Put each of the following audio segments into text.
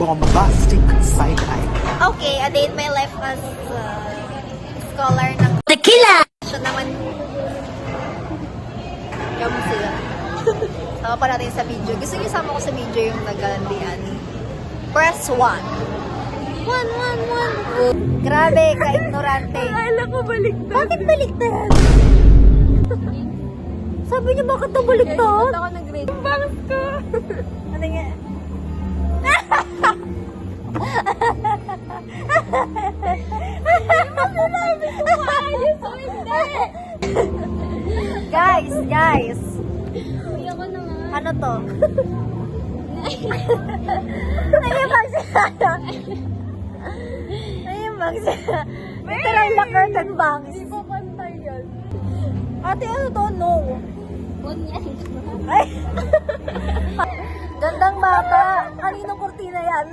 bombastic side-eye. Okay, a day in my life as uh, scholar ng Tequila! siya naman. Kamu sila. Sama pa natin sa video. Gusto niyo sama ko sa video yung nagalandian. Press 1. 1, 1, 1. Grabe, ka-ignorante. Akala ko baliktad. Bakit baliktad? Sabi niyo bakit ito baliktad? ako nag-grade. Ang bangas ko. Ano nga? Guys, guys. Kuya ko na nga. Ano to? Naiibang siya. Naiibang siya. Literal na curtain bangs. Hindi ko pantay yan. Ate, ano to? No. Bunyan. Ay! Gandang bata. Kaninong kurtina yan?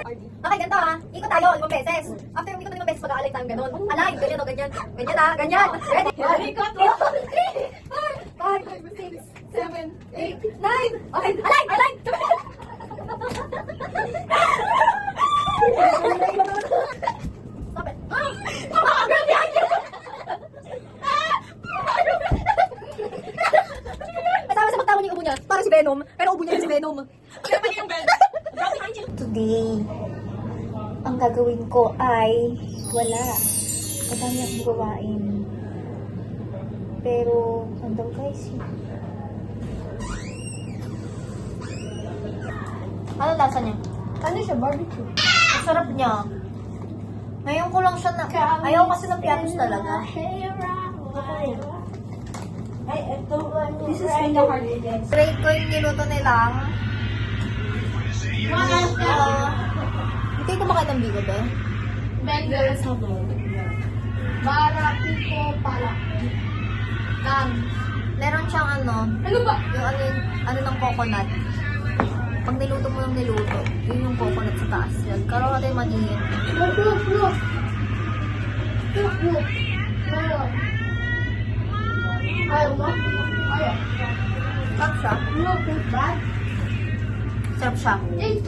okay, ganito ha. Ikot tayo, limang beses. After yung ikot na limang beses, mag-aalay tayo ganun. Alay, ganyan o ganyan. Ganyan ha, ganyan. Ready? Ikot, two, three, four, five, six, seven, eight, nine. Okay, alay, alay. Stop it. Ah! Ganyan! Kasama sa pagtawan yung ubo niya. Para si Venom. Pero ubo niya si Venom. Today, ang gagawin ko ay wala. Madami akong gawain. Pero, ano guys? Ano lasa niya? Ano siya? Barbecue. Ang sarap niya. Ngayon ko lang siya na... Ayaw kasi ng piatos talaga. Ay, ito. This is kind of hard to get. Grade ko yung niluto nilang. Uh, hindi ko makita ng bigo ba? Bengal sabon. Para pico pala. Um, meron siyang ano, Ano ba? yung ano, ano ng coconut. Pag niluto mo ng niluto, yun yung coconut sa taas. Yan. Karoon natin manihin. Look, look, look. Look, look. Ayaw. Ayaw mo? Ayaw. Sarap siya. Look, it's bad. Sarap siya. It's